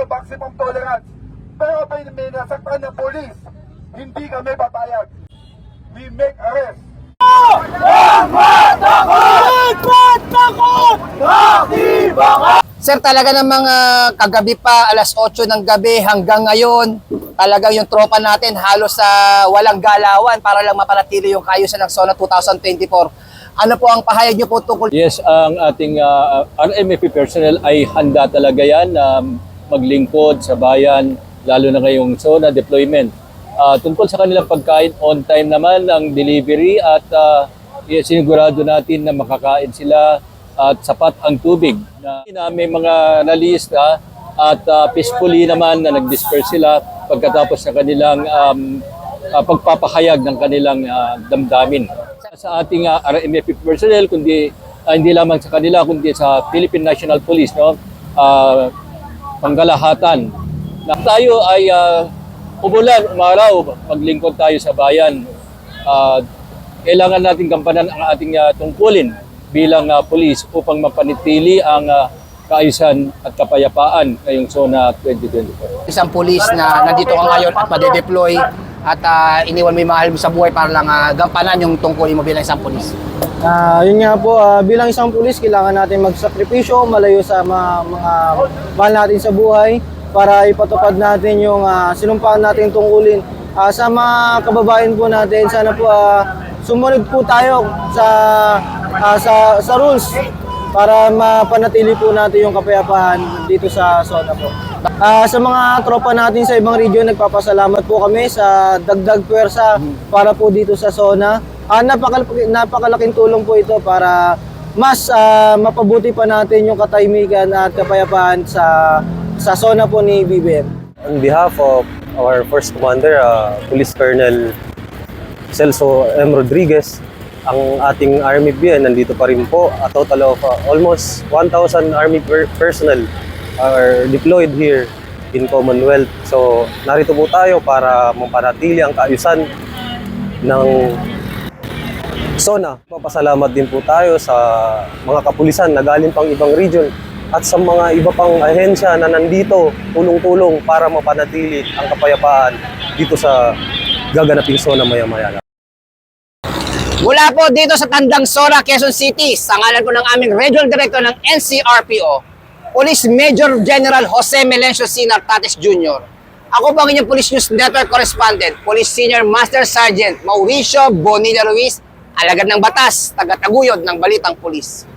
zero maximum tolerance. Pero may, may nasaktan ng polis, hindi kami papayag. We make arrest. Sir, talaga ng mga kagabi pa, alas 8 ng gabi hanggang ngayon, talagang yung tropa natin halos sa walang galawan para lang mapanatili yung kaayusan ng SONA 2024. Ano po ang pahayag niyo po tungkol Yes, ang ating uh, RMFP personnel ay handa talaga yan na maglingkod sa bayan, lalo na ngayong zona deployment. Ah, tungkol sa kanilang pagkain, on time naman ang delivery at uh, sinigurado natin na makakain sila at sapat ang tubig. Na, may mga nalista at uh, peacefully naman na nag-disperse sila pagkatapos ng kanilang um, uh, pagpapahayag ng kanilang uh, damdamin sa ating uh, RMFP personnel kundi ah, hindi lamang sa kanila kundi sa Philippine National Police no uh, pangkalahatan. Na tayo ay uh, umulan umaraw maglingkod tayo sa bayan. Ah, kailangan natin gampanan ang ating ah, tungkulin bilang uh, police upang mapanitili ang ah, kaayusan at kapayapaan ngayong zona 2024 isang pulis na nandito ka ngayon at madedeploy at ah, iniwan mo yung mahal mo sa buhay para lang ah, gampanan yung tungkulin mo bilang isang pulis? Ah, yun nga po, ah, bilang isang pulis, kailangan natin magsakripisyo, malayo sa mga, mga mahal natin sa buhay para ipatupad natin yung ah, sinumpaan natin tungkulin. Ah, sa mga kababayan po natin, sana po ah, sumunod po tayo sa, ah, sa, sa rules para mapanatili po natin yung kapayapaan dito sa zona po. Ah, sa mga tropa natin sa ibang region, nagpapasalamat po kami sa dagdag pwersa para po dito sa zona. Ah, napakal- napakalaking tulong po ito para mas ah, mapabuti pa natin yung katahimikan at kapayapaan sa sa zona po ni BBM. On behalf of our first commander, uh, Police Colonel Celso M. Rodriguez, ang ating Army BN nandito pa rin po. A total of uh, almost 1,000 Army per- personnel are deployed here in Commonwealth. So, narito po tayo para mapanatili ang kaayusan ng zona. Papasalamat din po tayo sa mga kapulisan na galing pang ibang region at sa mga iba pang ahensya na nandito tulong-tulong para mapanatili ang kapayapaan dito sa gaganaping zona maya-maya. Mula po dito sa Tandang Sora, Quezon City, sa ngalan po ng aming Regional Director ng NCRPO, Police Major General Jose Melencio Sinar Tates Jr. Ako po ang inyong Police News Network Correspondent, Police Senior Master Sergeant Mauricio Bonilla Ruiz, alagad ng batas, taga-taguyod ng Balitang Police.